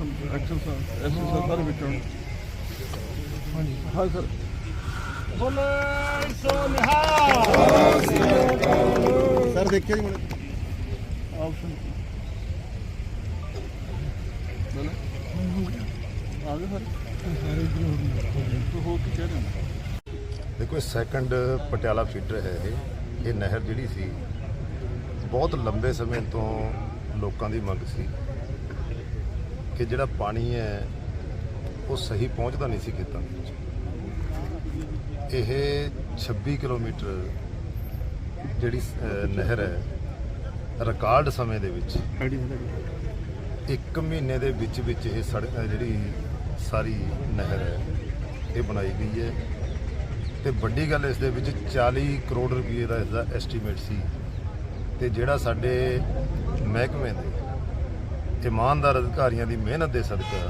Action sir SS sir ਸਾਰੇ ਵਿੱਚ ਹੋਣ ਹਾਂਜੀ ਹਾਂ ਸਰ। ਬੋਲੇ ਸੋ ਨਿਹਾਲ ਸਰ ਦੇਖਿਓ ਜੀ ਮੈਨੂੰ। ਆਪਸ਼ਨ ਬੋਲੇ। ਆ ਗਏ ਸਰ? ਸਾਰੇ ਤੋਂ ਹੋ ਕੀ ਕਹਿ ਰਹੇ ਹੋ? ਦੇਖੋ ਇਹ ਸੈਕੰਡ ਪਟਿਆਲਾ ਫੀਡਰ ਹੈ ਇਹ। ਇਹ ਨਹਿਰ ਜਿਹੜੀ ਸੀ ਬਹੁਤ ਲੰਬੇ ਸਮੇਂ ਤੋਂ ਲੋਕਾਂ ਦੀ ਮੰਗ ਸੀ। ਕਿ ਜਿਹੜਾ ਪਾਣੀ ਹੈ ਉਹ ਸਹੀ ਪਹੁੰਚਦਾ ਨਹੀਂ ਸੀ ਖੇਤਾਂ ਦੇ ਵਿੱਚ। ਇਹ 26 ਕਿਲੋਮੀਟਰ ਜਿਹੜੀ ਨਹਿਰ ਹੈ ਰਿਕਾਰਡ ਸਮੇਂ ਦੇ ਵਿੱਚ ਇੱਕ ਮਹੀਨੇ ਦੇ ਵਿੱਚ ਵਿੱਚ ਇਹ ਸੜਕ ਜਿਹੜੀ ਸਾਰੀ ਨਹਿਰ ਹੈ ਇਹ ਬਣਾਈ ਗਈ ਹੈ। ਤੇ ਵੱਡੀ ਗੱਲ ਇਸ ਦੇ ਵਿੱਚ 40 ਕਰੋੜ ਰੁਪਏ ਦਾ ਇਸ ਦਾ ਐਸਟੀਮੇਟ ਸੀ। ਤੇ ਜਿਹੜਾ ਸਾਡੇ ਮਹਿਕਮੇ ਦੇ ਇਮਾਨਦਾਰ ਅਧਿਕਾਰੀਆਂ ਦੀ ਮਿਹਨਤ ਦੇ ਸਦਕਾ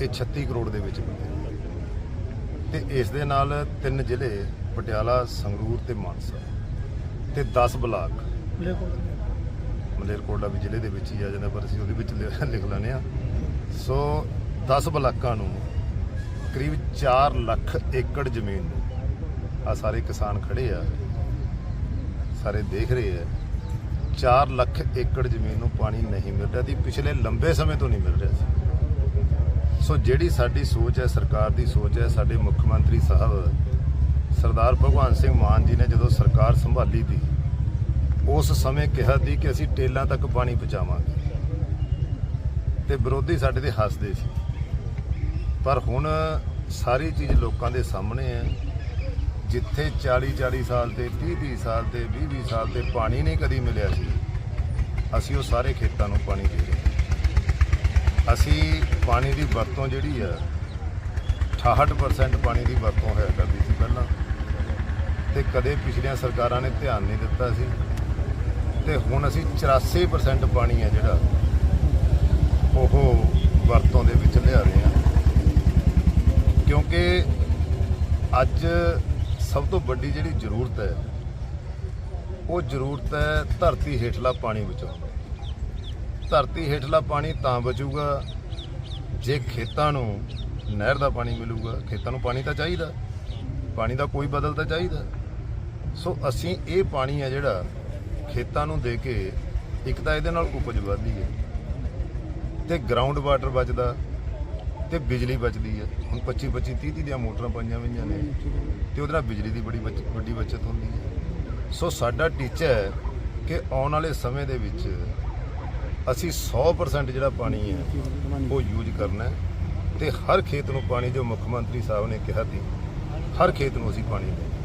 ਇਹ 36 ਕਰੋੜ ਦੇ ਵਿੱਚ ਬਣਿਆ ਤੇ ਇਸ ਦੇ ਨਾਲ ਤਿੰਨ ਜ਼ਿਲ੍ਹੇ ਪਟਿਆਲਾ ਸੰਗਰੂਰ ਤੇ ਮਾਨਸਾ ਤੇ 10 ਬਲਾਕ। ਮਲੇਰਕੋਟਲਾ ਵੀ ਜ਼ਿਲ੍ਹੇ ਦੇ ਵਿੱਚ ਹੀ ਆ ਜਾਂਦਾ ਪਰ ਅਸੀਂ ਉਹਦੇ ਵਿੱਚ ਲਿਖ ਲੈਂਦੇ ਆ ਸੋ 10 ਬਲਾਕਾਂ ਨੂੰ ਕਰੀਬ 4 ਲੱਖ ਏਕੜ ਜ਼ਮੀਨ ਨੂੰ ਆ ਸਾਰੇ ਕਿਸਾਨ ਖੜੇ ਆ ਸਾਰੇ ਦੇਖ ਰਹੇ ਆ। 4 ਲੱਖ ਏਕੜ ਜ਼ਮੀਨ ਨੂੰ ਪਾਣੀ ਨਹੀਂ ਮਿਲ ਰਿਹਾ ਸੀ, ਪਿਛਲੇ ਲੰਬੇ ਸਮੇਂ ਤੋਂ ਨਹੀਂ ਮਿਲ ਰਿਹਾ ਸੀ। ਸੋ ਜਿਹੜੀ ਸਾਡੀ ਸੋਚ ਹੈ, ਸਰਕਾਰ ਦੀ ਸੋਚ ਹੈ, ਸਾਡੇ ਮੁੱਖ ਮੰਤਰੀ ਸਾਹਿਬ, ਸਰਦਾਰ ਭਗਵੰਤ ਸਿੰਘ ਮਾਨ ਜੀ ਨੇ ਜਦੋਂ ਸਰਕਾਰ ਸੰਭਾਲੀ ਦੀ, ਉਸ ਸਮੇਂ ਕਿਹਾ ਸੀ ਕਿ ਅਸੀਂ ਟੇਲਾਂ ਤੱਕ ਪਾਣੀ ਪਹੁੰਚਾਵਾਂਗੇ। ਤੇ ਵਿਰੋਧੀ ਸਾਡੇ ਤੇ ਹੱਸਦੇ ਸੀ। ਪਰ ਹੁਣ ਸਾਰੀ ਚੀਜ਼ ਲੋਕਾਂ ਦੇ ਸਾਹਮਣੇ ਹੈ। ਜਿੱਥੇ 40 40 ਸਾਲ ਤੇ 30 30 ਸਾਲ ਤੇ 20 20 ਸਾਲ ਤੇ ਪਾਣੀ ਨਹੀਂ ਕਦੀ ਮਿਲਿਆ ਸੀ, ਅਸੀਂ ਉਹ ਸਾਰੇ ਖੇਤਾਂ ਨੂੰ ਪਾਣੀ ਦੇ ਰਹੇ ਅਸੀਂ ਪਾਣੀ ਦੀ ਵਰਤੋਂ ਜਿਹੜੀ ਆ 68% ਪਾਣੀ ਦੀ ਵਰਤੋਂ ਹੋਇਆ ਕਰਦੀ ਸੀ ਪਹਿਲਾਂ। ਤੇ ਕਦੇ ਪਿਛਲੀਆਂ ਸਰਕਾਰਾਂ ਨੇ ਧਿਆਨ ਨਹੀਂ ਦਿੱਤਾ ਸੀ। ਤੇ ਹੁਣ ਅਸੀਂ 84% ਪਾਣੀ ਆ ਜਿਹੜਾ, ਉਹ ਵਰਤੋਂ ਦੇ ਵਿੱਚ ਲਿਆ ਰਹੇ ਹਾਂ। ਕਿਉਂਕਿ ਅੱਜ ਸਭ ਤੋਂ ਵੱਡੀ ਜਿਹੜੀ ਜ਼ਰੂਰਤ ਹੈ, ਉਹ ਜ਼ਰੂਰਤ ਹੈ ਧਰਤੀ ਹੇਠਲਾ ਪਾਣੀ ਬਚਾਉਣ ਦੀ। ਧਰਤੀ ਹੇਠਲਾ ਪਾਣੀ ਤਾਂ ਬਚੂਗਾ, ਜੇ ਖੇਤਾਂ ਨੂੰ ਨਹਿਰ ਦਾ ਪਾਣੀ ਮਿਲੂਗਾ ਖੇਤਾਂ ਨੂੰ ਪਾਣੀ ਤਾਂ ਚਾਹੀਦਾ, ਪਾਣੀ ਦਾ ਕੋਈ ਬਦਲ ਤਾਂ ਚਾਹੀਦਾ ਸੋ ਅਸੀਂ ਇਹ ਪਾਣੀ ਹੈ ਜਿਹੜਾ ਖੇਤਾਂ ਨੂੰ ਦੇ ਕੇ ਇੱਕ ਤਾਂ ਇਹਦੇ ਨਾਲ ਉਪਜ ਵਧਦੀ ਹੈ ਤੇ ਗਰਾਊਂਡ ਵਾਟਰ ਬਚਦਾ ਤੇ ਬਿਜਲੀ ਬਚਦੀ ਹੈ। ਹੁਣ 25 25 30 30 ਦੀਆਂ ਮੋਟਰਾਂ ਪਾਈਆਂ ਹੋਈਆਂ ਨੇ ਤੇ ਉਹਦੇ ਨਾਲ ਬਿਜਲੀ ਦੀ ਬੜੀ ਬਚ- ਵੱਡੀ ਬਚਤ ਹੁੰਦੀ ਹੈ। ਸੋ ਸਾਡਾ ਟੀਚਾ ਹੈ ਕਿ ਆਉਣ ਵਾਲੇ ਸਮੇਂ ਦੇ ਵਿੱਚ ਅਸੀਂ 100% ਜਿਹੜਾ ਪਾਣੀ ਹੈ, ਉਹ ਯੂਜ਼ ਕਰਨਾ ਹੈ ਤੇ ਹਰ ਖੇਤ ਨੂੰ ਪਾਣੀ ਜੋ ਮੁੱਖ ਮੰਤਰੀ ਸਾਹਿਬ ਨੇ ਕਿਹਾ ਸੀ, ਹਰ ਖੇਤ ਨੂੰ ਅਸੀਂ ਪਾਣੀ ਦੇਣਾ